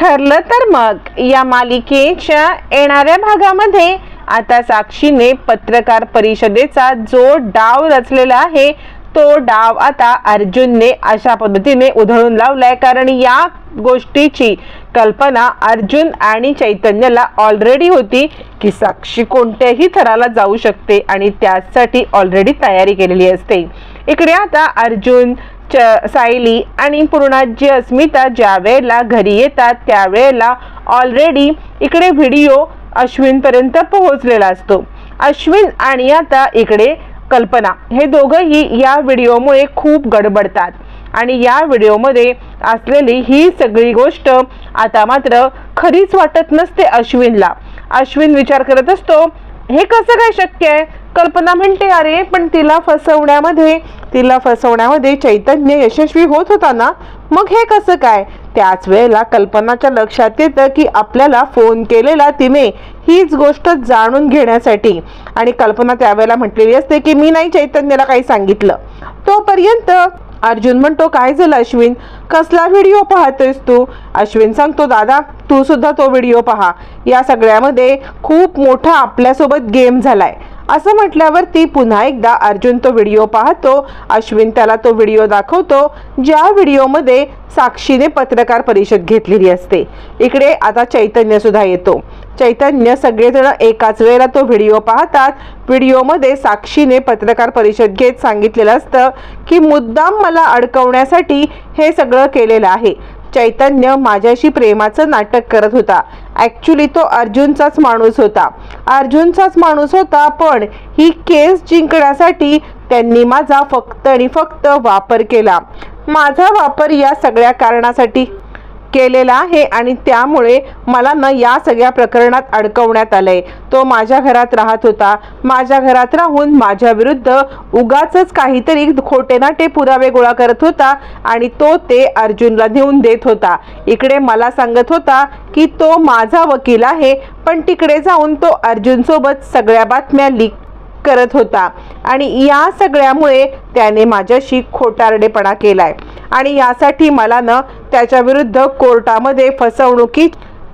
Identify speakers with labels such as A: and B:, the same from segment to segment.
A: ठरलं तर मग. या मालिकेच्या येणाऱ्या भागामध्ये आता साक्षीने पत्रकार परिषदेचा जो डाव रचलेला आहे तो डाव आता अर्जुनने अशा पद्धतीने उधळून लावलाय. कारण या गोष्टीची कल्पना अर्जुन आणि चैतन्यला ऑलरेडी होती की साक्षी कोणत्याही थराला जाऊ शकते आणि त्यासाठी ऑलरेडी तयारी केलेली असते. इकडे आता अर्जुन च सायली आणि पूर्णाजी अस्मिता ज्या वेळेला घरी येतात त्यावेळेला ऑलरेडी इकडे व्हिडिओ अश्विनपर्यंत पोहोचलेला असतो. अश्विन आणि आता इकडे कल्पना हे दोघंही या व्हिडिओमुळे खूप गडबडतात. आणि या व्हिडिओमध्ये असलेली ही सगळी गोष्ट आता मात्र खरीच वाटत नसते अश्विनला. अश्विन विचार करत असतो हे कसं काय शक्य आहे? कल्पना म्हणते अरे पण तिला फसवण्यामध्ये तिला फसवण्यामध्ये चैतन्य यशस्वी होत होता ना मग हे कसं काय? त्याच वेळेला कल्पनाच्या लक्षात येतं की आपल्याला फोन केलेला तिने हीच गोष्ट जाणून घेण्यासाठी. आणि कल्पना त्यावेळेला म्हटलेली असते की मी नाही चैतन्याला काही सांगितलं. तोपर्यंत अर्जुन म्हणतो काय झालं अश्विन? कसला व्हिडिओ पाहतोयस तू? अश्विन सांगतो दादा तू सुद्धा तो व्हिडिओ पहा. या सगळ्यामध्ये खूप मोठा आपल्यासोबत गेम झालाय. असं म्हटल्यावरती पुन्हा एकदा अर्जुन तो व्हिडिओ पाहतो अश्विन त्याला तो व्हिडिओ दाखवतो ज्या व्हिडिओमध्ये साक्षीने पत्रकार परिषद घेतलेली असते. इकडे आता चैतन्य सुद्धा येतो. चैतन्य सगळेजण एकाच वेळेला तो व्हिडिओ पाहतात. व्हिडिओमध्ये साक्षीने पत्रकार परिषद घेत सांगितलेलं असतं की मुद्दाम मला अडकवण्यासाठी हे सगळं केलेलं आहे. चैतन्य माझ्याशी प्रेमाचं नाटक करत होता. ॲक्च्युली तो अर्जुनचाच माणूस होता. अर्जुनचाच माणूस होता पण ही केस जिंकण्यासाठी त्यांनी माझा फक्त आणि फक्त वापर केला. माझा वापर या सगळ्या कारणासाठी केलेला आहे आणि त्यामुळे मला न या सगळ्या प्रकरणात अडकवण्यात आलंय. तो माझ्या घरात राहत होता. माझ्या घरात राहून माझ्या विरुद्ध उगाच काहीतरी खोटे नाटे पुरावे गोळा करत होता आणि तो ते अर्जुनला नेऊन देत होता. इकडे मला सांगत होता की तो माझा वकील आहे पण तिकडे जाऊन तो अर्जुनसोबत सगळ्या बातम्या लीक करत होता. आणि या सगळ्यामुळे त्याने माझ्याशी खोटारडेपणा केलाय. आणि यासाठी मला न त्याच्या विरुद्ध कोर्टामध्ये फसवणुकी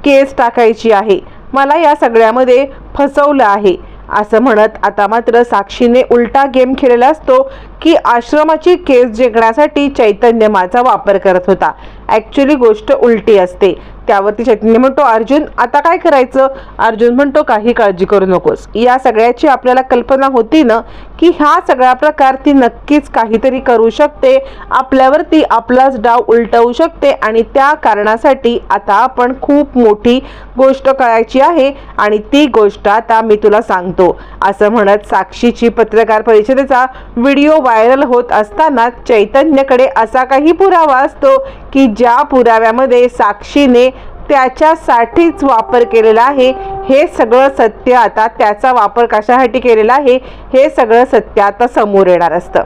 A: केस टाकायची आहे. मला या सगळ्यामध्ये फसवलं आहे. असं म्हणत आता मात्र साक्षीने उलटा गेम खेळलेला असतो. की आश्रमाची केस जिंकण्यासाठी चैतन्य माझा वापर करत होता. ॲक्च्युली गोष्ट उलटी असते. त्यावरती चैतन्य म्हणतो अर्जुन आता काय करायचं? अर्जुन म्हणतो काही काळजी करू नकोस. या सगळ्याची आपल्याला कल्पना होती ना की हा सगळा प्रकार ती नक्कीच काहीतरी करू शकते. आपल्यावरती आपलाच डाव उलटवू शकते आणि त्या कारणासाठी आता आपण खूप मोठी गोष्ट करायची आहे आणि ती गोष्ट आता मी तुला सांगतो. असं म्हणत साक्षीची पत्रकार परिषदेचा व्हिडिओ व्हायरल होत असताना चैतन्यकडे असा काही पुरावा असतो की ज्या पुराव्यामध्ये साक्षीने त्याच्यासाठीच वापर केलेला आहे हे सगळं सत्य आता त्याचा वापर कशासाठी केलेला आहे हे सगळं सत्य आता समोर येणार असतं.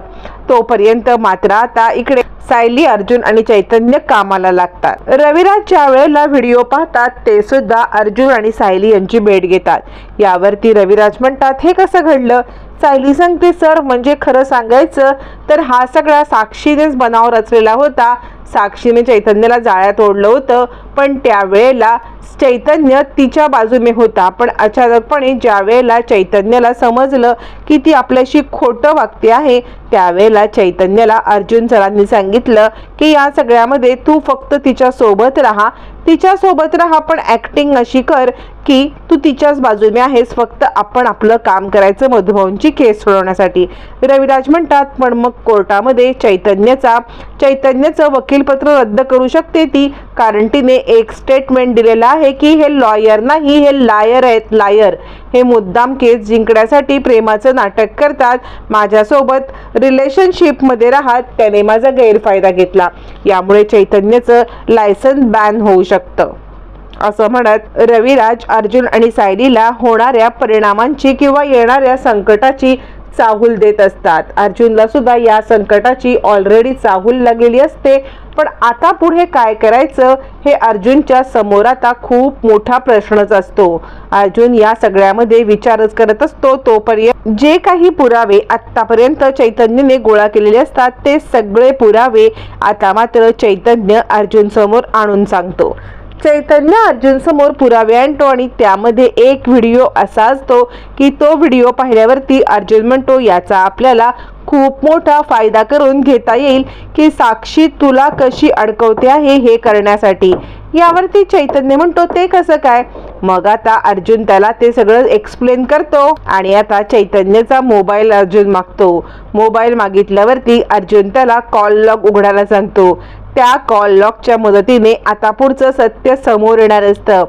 A: तोपर्यंत मात्र आता इकडे सायली अर्जुन आणि चैतन्य कामाला लागतात. रविराज ज्या वेळेला व्हिडिओ पाहतात ते सुद्धा अर्जुन आणि सायली यांची भेट घेतात. यावरती रविराज म्हणतात हे कसं घडलं? सायली सांगते सर म्हणजे खरं सांगायचं तर हा सगळा साक्षीनेच बनाव रचलेला होता. साक्षीने चैतन्याला जाळ्यात ओढलं होतं. पण त्यावेळेला चैतन्य तिच्या बाजूने होता. पण अचानकपणे ज्या वेळेला चैतन्याला समजलं की ती आपल्याशी खोटं वागते आहे त्यावेळेला चैतन्याला अर्जुन सरांनी सांगितलं की या सगळ्यामध्ये तू फक्त तिच्या सोबत राहा. तिच्या सोबत राहा पण ॲक्टिंग अशी कर की तू तिच्याच बाजूने आहेस. फक्त आपण आपलं काम करायचं मधुभाऊंची केस सोडवण्यासाठी. रविराज म्हणतात पण मग कोर्टामध्ये चैतन्याचा चैतन्याचं वकीलपत्र रद्द करू शकते ती? कारण तिने एक स्टेटमेंट दिलेलं आहे की हे लॉयर नाही हे लायर आहेत लायर हे मुद्दाम केस जिंकण्यासाठी प्रेमाचं नाटक करतात. माझ्यासोबत रिलेशनशिपमध्ये राहत त्याने माझा गैरफायदा घेतला. यामुळे चैतन्याचं लायसन बॅन होऊ शकतं. असं म्हणत रविराज अर्जुन आणि सायलीला होणाऱ्या परिणामांची किंवा येणाऱ्या संकटाची चाहूल देत असतात. अर्जुनला सुद्धा या संकटाची ऑलरेडी चाहूल लागलेली असते. पण आता पुढे काय करायचं हे अर्जुनच्या समोर आता खूप मोठा प्रश्नच असतो. अर्जुन या सगळ्यामध्ये विचारच करत असतो तोपर्यंत जे काही पुरावे आतापर्यंत चैतन्यने गोळा केलेले असतात ते सगळे पुरावे आता मात्र चैतन्य अर्जुन समोर आणून सांगतो. चैतन्य अर्जुन समोर पुरावे आणतो आणि त्यामध्ये एक व्हिडिओ असा असतो की तो व्हिडिओ पाहिल्यावरती अर्जुन म्हणतो याचा आपल्याला खूप मोठा फायदा करून घेता येईल की साक्षी तुला कशी अडकवते आहे हे करण्यासाठी. यावरती चैतन्य म्हणतो ते कसं काय? मग आता अर्जुन त्याला ते सगळं एक्सप्लेन करतो आणि आता चैतन्यचा मोबाईल अर्जुन मागतो. मोबाईल मागितल्यावरती अर्जुन त्याला कॉल लॉग उघडायला सांगतो. त्या कॉल लॉकच्या मदतीने आता पुढचं सत्य समोर येणार असतं.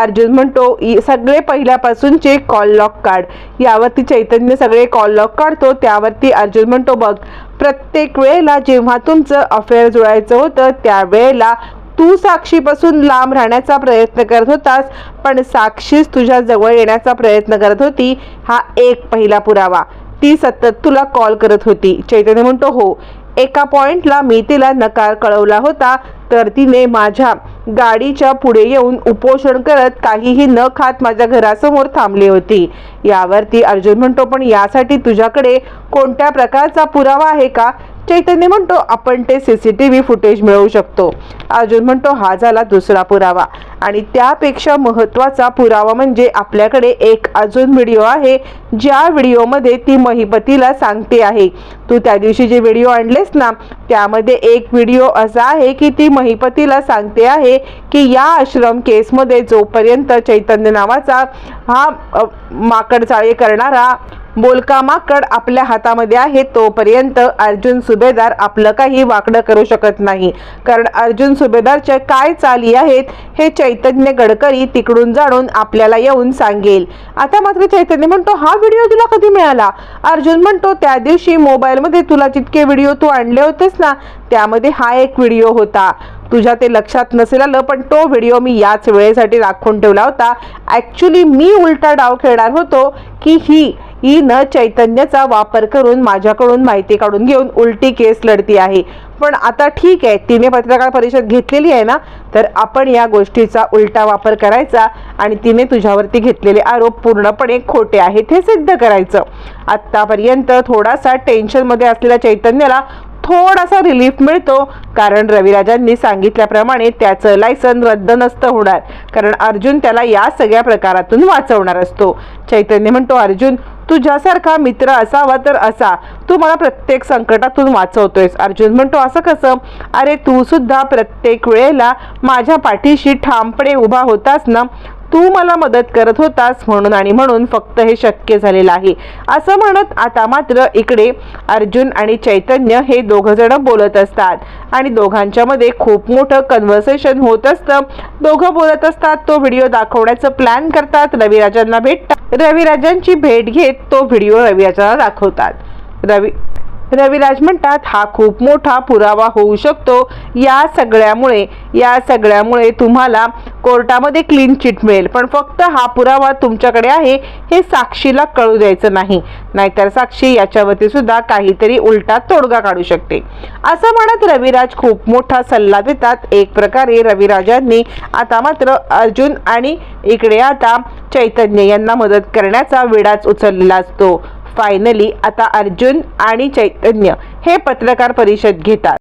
A: अर्जुन म्हणतो सगळे पहिल्यापासूनचे कॉल लॉक काढ. यावरती चैतन्य सगळे कॉल लॉक काढतो त्यावरती अर्जुन म्हणतो बघ प्रत्येक वेळेला जेव्हा तुमचं अफेअर जुळायचं होतं त्यावेळेला तू साक्षीपासून लांब राहण्याचा प्रयत्न करत होतास पण साक्षीच तुझ्या जवळ येण्याचा प्रयत्न करत होती हा एक पहिला पुरावा. ती सतत तुला कॉल करत होती. चैतन्य म्हणतो हो. एका पॉइंटला मी तिला नकार कळवला होता तर तिने माझ्या गाडीच्या पुढे येऊन उपोषण करत काहीही न खात माझ्या घरासमोर थांबली होती. यावरती अर्जुन म्हणतो पण यासाठी तुझ्याकडे कोणत्या प्रकारचा पुरावा आहे का? चैतन्य म्हणतो आपण ते C C T V footage मिळवू शकतो. अर्जुन म्हणतो हा झाला दुसरा पुरावा. आणि त्यापेक्षा महत्त्वाचा पुरावा म्हणजे आपल्याकडे एक अजून व्हिडिओ आहे ज्या व्हिडिओमध्ये ती महिपतीला सांगते आहे. तू त्या दिवशी जे व्हिडिओ आणलेस ना त्यामध्ये एक व्हिडिओ असा आहे की ती महिपतीला सांगते आहे की या आश्रम केसमध्ये जोपर्यंत चैतन्य नावाचा हा माकडचाळे करणारा बोलकामाकड आपल्या हातामध्ये आहे तोपर्यंत अर्जुन सुभेदार आपलं काही वाकडं करू शकत नाही. कारण अर्जुन सुभेदारच्या काय चाली आहेत हे चैतन्य गडकरी तिकडून जाणून आपल्याला येऊन सांगेल. आता मात्र चैतन्य म्हणतो हा व्हिडिओ तुला कधी मिळाला? अर्जुन म्हणतो त्या दिवशी मोबाईलमध्ये तुला जितके व्हिडिओ तू आणले होतेस ना त्यामध्ये हा एक व्हिडिओ होता. तुझ्या ते लक्षात नसेल आलं पण तो व्हिडिओ मी याच वेळेसाठी राखून ठेवला होता. ॲक्च्युली मी उलटा डाव खेळणार होतो की ही ही न चैतन्याचा वापर करून माझ्याकडून माहिती काढून घेऊन उलटी केस लढती आहे. पण आता ठीक आहे तिने पत्रकार परिषद घेतलेली आहे ना तर आपण या गोष्टीचा उलटा वापर करायचा आणि तिने तुझ्यावरती घेतलेले आरोप पूर्णपणे खोटे आहेत हे सिद्ध करायचं. आत्तापर्यंत थोडासा टेन्शनमध्ये असलेल्या चैतन्याला थोडासा रिलीफ मिळतो कारण रविराजांनी सांगितल्याप्रमाणे त्याचं लायसन रद्द नसतं होणार कारण अर्जुन त्याला या सगळ्या प्रकारातून वाचवणार असतो. चैतन्य म्हणतो अर्जुन तुझ्यासारखा मित्र असावा तर असा. तू मला प्रत्येक संकटातून वाचवतोयस. अर्जुन म्हणतो असं कसं? अरे तू सुद्धा प्रत्येक वेळेला माझ्या पाठीशी ठामपणे उभा होतास ना तू मला मदत करत होतास म्हणून आणि म्हणून फक्त हे शक्य झालेलं आहे. असं म्हणत आता मात्र इकडे अर्जुन आणि चैतन्य हे दोघ जण बोलत असतात. आणि दोघांच्या मध्ये खूप मोठं कन्व्हर्सेशन होत असतं. दोघं बोलत असतात तो व्हिडिओ दाखवण्याचं प्लॅन करतात रविराजांना भेटतात. रविराजांची भेट घेत तो व्हिडिओ रविराजांना दाखवतात. रवी रविराज म्हणतात हा खूप मोठा पुरावा होऊ शकतो. या सगळ्यामुळे या सगळ्यामुळे तुम्हाला कोर्टामध्ये क्लीन चिट मिळेल. पण फक्त हा पुरावा तुमच्याकडे आहे हे साक्षीला कळू द्यायचं नाही. नाहीतर साक्षी याच्यावरती सुद्धा काहीतरी उलटा तोडगा काढू शकते. असं म्हणत रविराज खूप मोठा सल्ला देतात. एक प्रकारे रविराजांनी आता मात्र अर्जुन आणि इकडे आता चैतन्य यांना मदत करण्याचा विडाच उचललेला असतो फायनली आता अर्जुन आणि चैतन्य हे पत्रकार परिषद घेतात.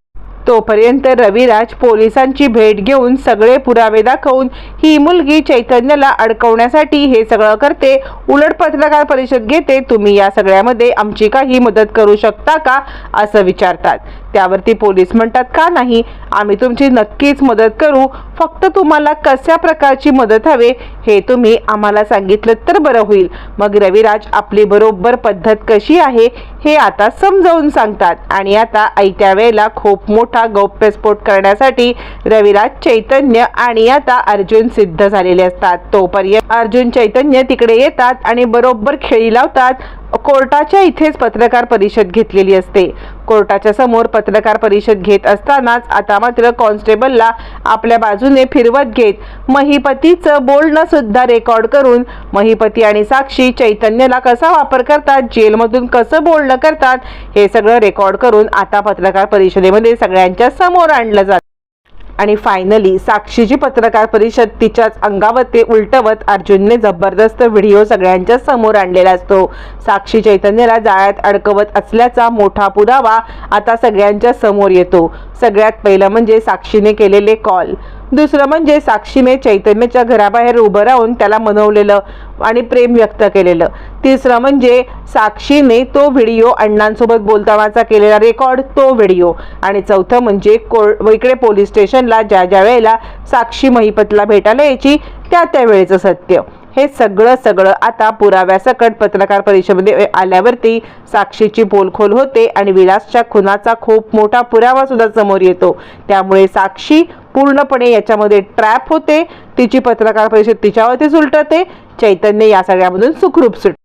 A: तोपर्यंत रविराज पोलिसांची भेट घेऊन सगळे पुरावे दाखवून ही मुलगी चैतन्यला अडकवण्यासाठी हे सगळं करते. उलट पत्रकार परिषद घेते तुम्ही या सगळ्यामध्ये आमची काही मदत करू शकता का? असं विचारतात. त्यावरती पोलीस म्हणतात का नाही? आम्ही तुमची नक्कीच मदत करू. फक्त तुम्हाला कशा प्रकारची मदत हवे हे तुम्ही आम्हाला सांगितलं तर बरं होईल. मग रविराज आपली बरोबर पद्धत कशी आहे हे आता समजावून सांगतात. आणि आता आयत्या वेळेला खूप मोठा गौप्यस्फोट करण्यासाठी रविराज चैतन्य आणि आता अर्जुन सिद्ध झालेले असतात. तोपर्यंत अर्जुन चैतन्य तिकडे येतात आणि बरोबर खेळी लावतात. कोर्टाच्या इथेच पत्रकार परिषद घेतलेली असते. कोर्टाच्या समोर पत्रकार परिषद घेत असतानाच आता मात्र कॉन्स्टेबलला आपल्या बाजूने फिरवत घेत महिपतीचं बोलणं सुद्धा रेकॉर्ड करून महिपती आणि साक्षी चैतन्यला कसा वापर करतात जेलमधून कसं बोलणं करतात हे सगळं रेकॉर्ड करून आता पत्रकार परिषदेमध्ये सगळ्यांच्या समोर आणलं जातं. आणि फायनली साक्षीची पत्रकार परिषद तिच्याच अंगावरती उलटवत अर्जुनने जबरदस्त व्हिडिओ सगळ्यांच्या समोर आणलेला असतो. साक्षी चैतन्यला जाळ्यात अडकवत असल्याचा मोठा पुरावा आता सगळ्यांच्या समोर येतो. सगळ्यात पहिलं म्हणजे साक्षीने केलेले कॉल दुसरं म्हणजे साक्षीने चैतन्याच्या घराबाहेर उभं राहून त्याला मनवलेलं आणि प्रेम व्यक्त केलेलं. तिसरं म्हणजे साक्षीने तो व्हिडिओ अण्णांसोबत बोलतानाचा केलेला रेकॉर्ड तो व्हिडिओ. आणि चौथं म्हणजे को इकडे पोलीस स्टेशनला ज्या ज्या वेळेला साक्षी महिपतला भेटायला यायची त्या त्या वेळेचं सत्य. हे सगळं सगळं आता पुराव्यासकट पत्रकार परिषदेमध्ये आल्यावरती साक्षीची पोलखोल होते आणि विलासच्या खुनाचा खूप मोठा पुरावा सुद्धा समोर येतो. त्यामुळे साक्षी पूर्णपणे याच्यामध्ये ट्रॅप होते. तिची पत्रकार परिषद तिच्यावरतीच उलटते. चैतन्य या सगळ्यामधून सुखरूप सुट